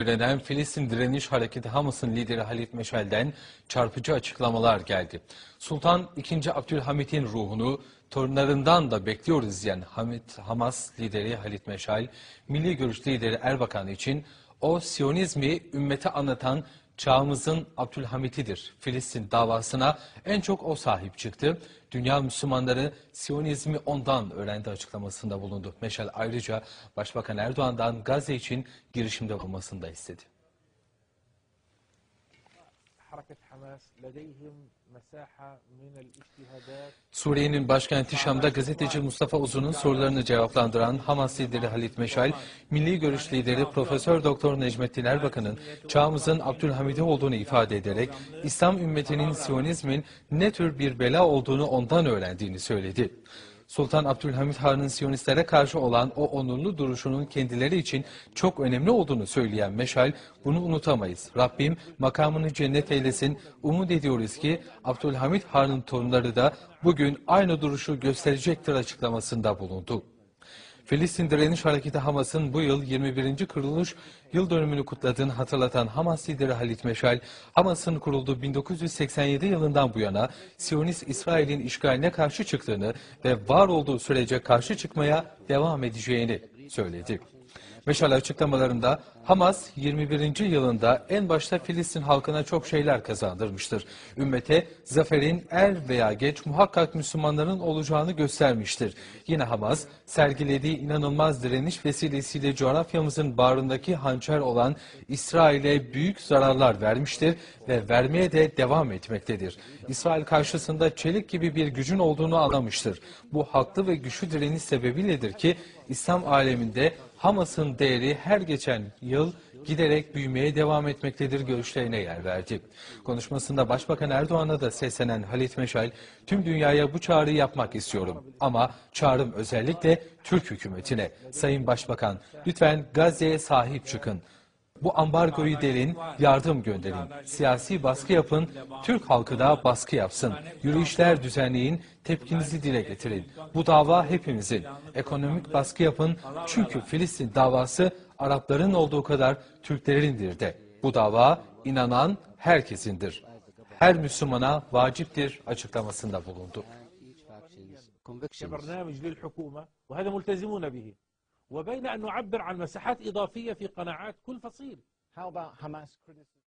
Söylenen Filistin Direniş Hareketi Hamas'ın lideri Halit Meşal'den çarpıcı açıklamalar geldi. Sultan II. Abdülhamit'in ruhunu torunlarından da bekliyoruz diyen Hamit, Hamas lideri Halit Meşal, Milli Görüş lideri Erbakan için o Siyonizmi ümmete anlatan çağımızın Abdülhamit'idir. Filistin davasına en çok o sahip çıktı. Dünya Müslümanları Siyonizmi ondan öğrendi açıklamasında bulundu. Meşal ayrıca Başbakan Erdoğan'dan Gazze için girişimde bulunmasını da istedi. Suriye'nin başkenti Şam'da gazeteci Mustafa Uzun'un sorularını cevaplandıran Hamas lideri Halit Meşal, Milli Görüş lideri Profesör Doktor Necmettin Erbakan'ın çağımızın Abdülhamid'i olduğunu ifade ederek İslam ümmetinin Siyonizmin ne tür bir bela olduğunu ondan öğrendiğini söyledi. Sultan Abdülhamit Han'ın Siyonistlere karşı olan o onurlu duruşunun kendileri için çok önemli olduğunu söyleyen Meşal, bunu unutamayız. Rabbim makamını cennet eylesin. Umut ediyoruz ki Abdülhamit Han'ın torunları da bugün aynı duruşu gösterecektir açıklamasında bulundu. Filistin Direniş Hareketi Hamas'ın bu yıl 21. kuruluş yıl dönümünü kutladığını hatırlatan Hamas lideri Halit Meşal, Hamas'ın kurulduğu 1987 yılından bu yana Siyonist İsrail'in işgaline karşı çıktığını ve var olduğu sürece karşı çıkmaya devam edeceğini söyledi. Meşal açıklamalarında Hamas 21. yılında en başta Filistin halkına çok şeyler kazandırmıştır. Ümmete zaferin er veya geç muhakkak Müslümanların olacağını göstermiştir. Yine Hamas sergilediği inanılmaz direniş vesilesiyle coğrafyamızın bağrındaki hançer olan İsrail'e büyük zararlar vermiştir ve vermeye de devam etmektedir. İsrail karşısında çelik gibi bir gücün olduğunu anlamıştır. Bu haklı ve güçlü direniş sebebiyledir ki İslam aleminde Hamas'ın değeri her geçen yıl giderek büyümeye devam etmektedir görüşlerine yer verdi. Konuşmasında Başbakan Erdoğan'a da seslenen Halit Meşal, tüm dünyaya bu çağrıyı yapmak istiyorum. Ama çağrım özellikle Türk hükümetine. Sayın Başbakan, lütfen Gazze'ye sahip çıkın. Bu ambargoyu delin, yardım gönderin. Siyasi baskı yapın, Türk halkı da baskı yapsın. Yürüyüşler düzenleyin, tepkinizi dile getirin. Bu dava hepimizin. Ekonomik baskı yapın çünkü Filistin davası Arapların olduğu kadar Türklerindir de. Bu dava inanan herkesindir. Her Müslümana vaciptir açıklamasında bulundu. وبين أن نعبر عن مساحات إضافية في قناعات كل فصيل How about Hamas criticism?